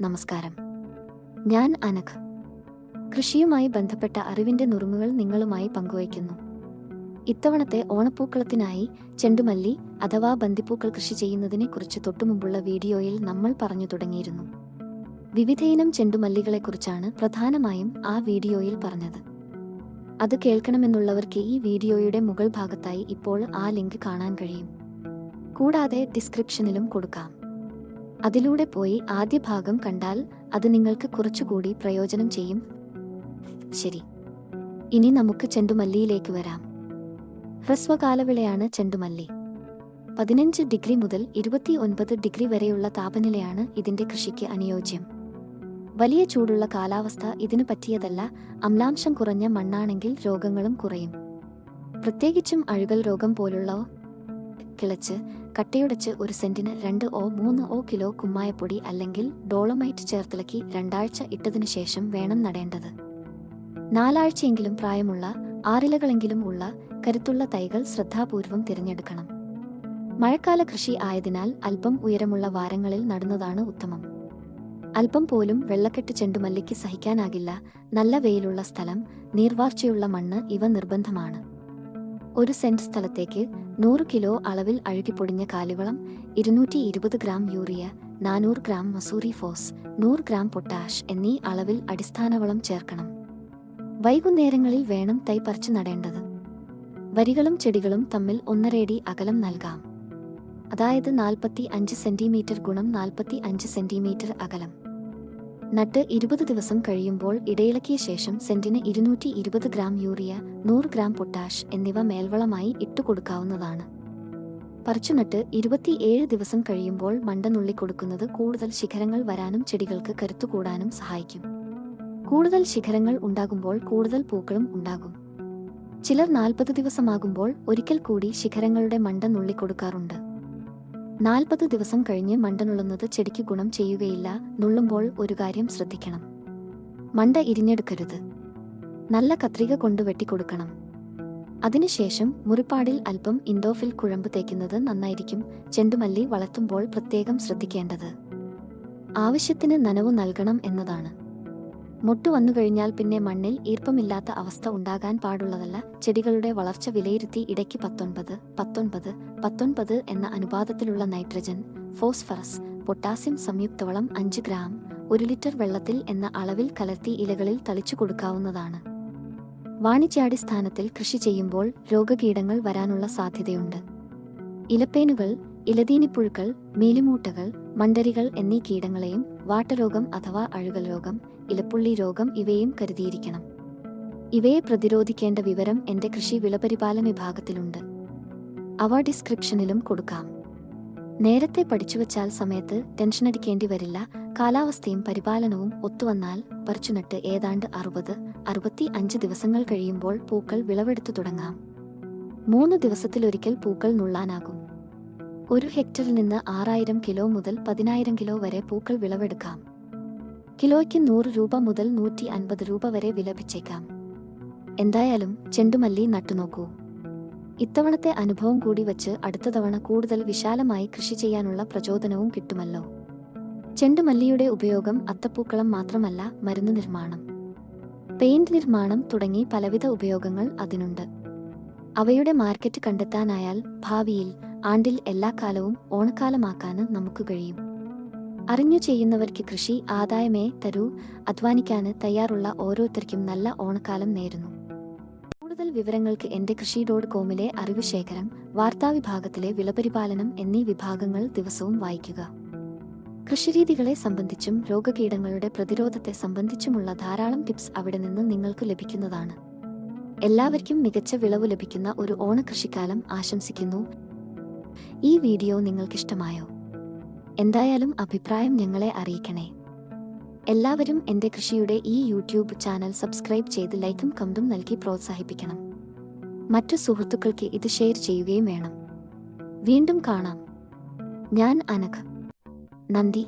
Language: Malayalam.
നമസ്കാരം. ഞാൻ അനഘ്. കൃഷിയുമായി ബന്ധപ്പെട്ട അറിവിന്റെ നുറുങ്ങുകൾ നിങ്ങളുമായി പങ്കുവയ്ക്കുന്നു. ഇത്തവണത്തെ ഓണപ്പൂക്കളത്തിനായി ചെണ്ടുമല്ലി അഥവാ ബന്ദിപ്പൂക്കൾ കൃഷി ചെയ്യുന്നതിനെ കുറിച്ച് തൊട്ടുമുമ്പുള്ള വീഡിയോയിൽ നമ്മൾ പറഞ്ഞു തുടങ്ങിയിരുന്നു. വിവിധയിനം ചെണ്ടുമല്ലികളെക്കുറിച്ചാണ് പ്രധാനമായും ആ വീഡിയോയിൽ പറഞ്ഞത്. അത് കേൾക്കണമെന്നുള്ളവർക്ക് ഈ വീഡിയോയുടെ മുകൾ ഭാഗത്തായി ഇപ്പോൾ ആ ലിങ്ക് കാണാൻ കഴിയും. കൂടാതെ ഡിസ്ക്രിപ്ഷനിലും കൊടുക്കാം. അതിലൂടെ പോയി ആദ്യ ഭാഗം കണ്ടാൽ അത് നിങ്ങൾക്ക് കുറച്ചുകൂടി പ്രയോജനം ചെയ്യും. ശരി. ഇനി നമുക്ക് ചെണ്ടുമല്ലിയിലേക്ക് വരാം. ഹ്രസ്വകാലവിളയാണ് ചെണ്ടുമല്ലി. പതിനഞ്ച് ഡിഗ്രി മുതൽ ഇരുപത്തി ഒൻപത് ഡിഗ്രി വരെയുള്ള താപനിലയാണ് ഇതിന്റെ കൃഷിക്ക് അനുയോജ്യം. വലിയ ചൂടുള്ള കാലാവസ്ഥ ഇതിനു പറ്റിയതല്ല അമ്ലാംശം കുറഞ്ഞ മണ്ണാണെങ്കിൽ രോഗങ്ങളും കുറയും. പ്രത്യേകിച്ചും അഴുകൽ രോഗം പോലുള്ളവ. കിളച്ച് കട്ടയുടച്ച് ഒരു സെന്റിന് രണ്ട് ഓ മൂന്ന് ഓ കിലോ കുമ്മായപ്പൊടി അല്ലെങ്കിൽ ഡോളമൈറ്റ് ചേർത്തിളക്കി രണ്ടാഴ്ച ഇട്ടതിനു ശേഷം വേണം നടേണ്ടത്. നാലാഴ്ചയെങ്കിലും പ്രായമുള്ള ആറിലകളെങ്കിലും ഉള്ള കരുത്തുള്ള തൈകൾ ശ്രദ്ധാപൂർവം തിരഞ്ഞെടുക്കണം. മഴക്കാല കൃഷി ആയതിനാൽ അല്പം ഉയരമുള്ള വാരങ്ങളിൽ നടുന്നതാണ് ഉത്തമം. അല്പം പോലും വെള്ളക്കെട്ട് ചെണ്ടുമല്ലിക്ക് സഹിക്കാനാകില്ല നല്ല വെയിലുള്ള സ്ഥലം നീർവാർച്ചയുള്ള മണ്ണ് ഇവ നിർബന്ധമാണ്. ഒരു സെന്റ് സ്ഥലത്തേക്ക് നൂറ് കിലോ അളവിൽ അഴുകിപ്പൊടിഞ്ഞ കാലിവളം ഇരുന്നൂറ്റി ഇരുപത് ഗ്രാം യൂറിയ നാനൂറ് ഗ്രാം മസൂറി ഫോസ് നൂറ് ഗ്രാം പൊട്ടാഷ് എന്നീ അളവിൽ അടിസ്ഥാനവളം ചേർക്കണം. വൈകുന്നേരങ്ങളിൽ വേണം തൈ പറിച്ചു നടേണ്ടത്. വരികളും ചെടികളും തമ്മിൽ ഒന്നരയടി അകലം നൽകാം. അതായത് നാൽപ്പത്തി അഞ്ച് സെന്റിമീറ്റർ ഗുണം നാൽപ്പത്തി അഞ്ച് സെന്റിമീറ്റർ അകലം. നട്ട് ഇരുപത് ദിവസം കഴിയുമ്പോൾ ഇടയിളക്കിയ ശേഷം സെന്റിന് ഇരുന്നൂറ്റി ഇരുപത് ഗ്രാം യൂറിയ നൂറ് ഗ്രാം പൊട്ടാഷ് എന്നിവ മേൽവളമായി ഇട്ടുകൊടുക്കാവുന്നതാണ് പറിച്ചുനട്ട് ഇരുപത്തിയേഴ് ദിവസം കഴിയുമ്പോൾ മണ്ട നുള്ളി കൊടുക്കുന്നത് കൂടുതൽ ശിഖരങ്ങൾ വരാനും ചെടികൾക്ക് കരുത്തുകൂടാനും സഹായിക്കും. കൂടുതൽ ശിഖരങ്ങൾ ഉണ്ടാകുമ്പോൾ കൂടുതൽ പൂക്കളും ഉണ്ടാകും. ചിലർ നാൽപ്പത് ദിവസമാകുമ്പോൾ ഒരിക്കൽ കൂടി ശിഖരങ്ങളുടെ മണ്ട നുള്ളി കൊടുക്കാറുണ്ട്. നാൽപ്പത് ദിവസം കഴിഞ്ഞ് മണ്ട നുള്ളുന്നത് ചെടിക്ക് ഗുണം ചെയ്യുകയില്ല നുള്ളുമ്പോൾ ഒരു കാര്യം ശ്രദ്ധിക്കണം. മണ്ട ഇരിഞ്ഞെടുക്കരുത്. നല്ല കത്രിക കൊണ്ട് വെട്ടിക്കൊടുക്കണം അതിനുശേഷം മുറിപ്പാടിൽ അല്പം ഇൻഡോഫിൽ കുഴമ്പ് തേക്കുന്നത് നന്നായിരിക്കും ചെണ്ടുമല്ലി വളർത്തുമ്പോൾ പ്രത്യേകം ശ്രദ്ധിക്കേണ്ടത്. ആവശ്യത്തിന് നനവ് നൽകണം എന്നതാണ്. മുട്ടു വന്നു കഴിഞ്ഞാൽ പിന്നെ മണ്ണിൽ ഈർപ്പമില്ലാത്ത അവസ്ഥ ഉണ്ടാകാൻ പാടുള്ളതല്ല. ചെടികളുടെ വളർച്ച വിലയിരുത്തി ഇടയ്ക്ക് പത്തൊൻപത് പത്തൊൻപത് പത്തൊൻപത് എന്ന അനുപാതത്തിലുള്ള നൈട്രജൻ ഫോസ്ഫറസ് പൊട്ടാസ്യം സംയുക്തവളം അഞ്ച് ഗ്രാം ഒരു ലിറ്റർ വെള്ളത്തിൽ എന്ന അളവിൽ കലർത്തി ഇലകളിൽ തളിച്ചു കൊടുക്കാവുന്നതാണ്. വാണിജ്യാടിസ്ഥാനത്തിൽ കൃഷി ചെയ്യുമ്പോൾ രോഗകീടങ്ങൾ വരാനുള്ള സാധ്യതയുണ്ട്. ഇലപ്പേനുകൾ ഇലതീനിപ്പുഴുക്കൾ മീലിമൂട്ടകൾ മണ്ടരികൾ എന്നീ കീടങ്ങളെയും വാട്ടരോഗം അഥവാ അഴുകൽ രോഗം ഇലപ്പുള്ളി രോഗം ഇവയും കരുതിയിരിക്കണം. ഇവയെ പ്രതിരോധിക്കേണ്ട വിവരം എന്റെ കൃഷി വിളപരിപാലന വിഭാഗത്തിലുണ്ട്. അവ ഡിസ്ക്രിപ്ഷനിലും കൊടുക്കാം. നേരത്തെ പഠിച്ചുവച്ചാൽ സമയത്ത് ടെൻഷനടിക്കേണ്ടി വരില്ല. കാലാവസ്ഥയും പരിപാലനവും ഒത്തുവന്നാൽ പറിച്ചുനട്ട് ഏതാണ്ട് അറുപത് അറുപത്തി അഞ്ച് ദിവസങ്ങൾ കഴിയുമ്പോൾ പൂക്കൾ വിളവെടുത്തു തുടങ്ങാം. മൂന്ന് ദിവസത്തിലൊരിക്കൽ പൂക്കൾ നുള്ളാനാകും. ഒരു ഹെക്ടറിൽ നിന്ന് ആറായിരം കിലോ മുതൽ പതിനായിരം കിലോ വരെ പൂക്കൾ വിളവെടുക്കാം. കിലോയ്ക്ക് നൂറ് രൂപ മുതൽ നൂറ്റി അൻപത് രൂപ വരെ വില വിലപിച്ചേക്കാം. എന്തായാലും ചെണ്ടുമല്ലി നട്ടുനോക്കൂ. ഇത്തവണത്തെ അനുഭവം കൂടി വച്ച് അടുത്ത തവണ കൂടുതൽ വിശാലമായി കൃഷി ചെയ്യാനുള്ള പ്രചോദനവും കിട്ടുമല്ലോ. ചെണ്ടുമല്ലിയുടെ ഉപയോഗം അത്തപ്പൂക്കളം മാത്രമല്ല മരുന്ന് നിർമ്മാണം. പെയിന്റ് നിർമ്മാണം തുടങ്ങി പലവിധ ഉപയോഗങ്ങൾ അതിനുണ്ട്. അവയുടെ മാർക്കറ്റ് കണ്ടെത്താനായാൽ ഭാവിയിൽ ആണ്ടിൽ എല്ലാ കാലവും ഓണക്കാലമാക്കാനും നമുക്ക് കഴിയും. അറിഞ്ഞു ചെയ്യുന്നവർക്ക് കൃഷി ആദായമേ തരൂ അധ്വാനിക്കാന് തയ്യാറുള്ള ഓരോരുത്തർക്കും നല്ല ഓണക്കാലം നേരുന്നു. കൂടുതൽ വിവരങ്ങൾക്ക് എന്റെ കൃഷി ഡോട്ട് കോമിലെ അറിവ് ശേഖരം വാർത്താ വിഭാഗത്തിലെ വിളപരിപാലനം എന്നീ വിഭാഗങ്ങൾ ദിവസവും വായിക്കുക. കൃഷിരീതികളെ സംബന്ധിച്ചും രോഗകീടങ്ങളുടെ പ്രതിരോധത്തെ സംബന്ധിച്ചുമുള്ള ധാരാളം ടിപ്സ് അവിടെ നിന്ന് നിങ്ങൾക്ക് ലഭിക്കുന്നതാണ്. എല്ലാവർക്കും മികച്ച വിളവ് ലഭിക്കുന്ന ഒരു ഓണകൃഷിക്കാലം ആശംസിക്കുന്നു. ഈ വീഡിയോ നിങ്ങൾക്കിഷ്ടമായോ? എന്തായാലും അഭിപ്രായം ഞങ്ങളെ അറിയിക്കണേ. എല്ലാവരും എന്റെ കൃഷിയുടെ ഈ യൂട്യൂബ് ചാനൽ സബ്സ്ക്രൈബ് ചെയ്ത് ലൈക്കും കമന്റും നൽകി പ്രോത്സാഹിപ്പിക്കണം. മറ്റു സുഹൃത്തുക്കൾക്ക് ഇത് ഷെയർ ചെയ്യുകയും വേണം. വീണ്ടും കാണാം. ഞാൻ അനഘ. നന്ദി.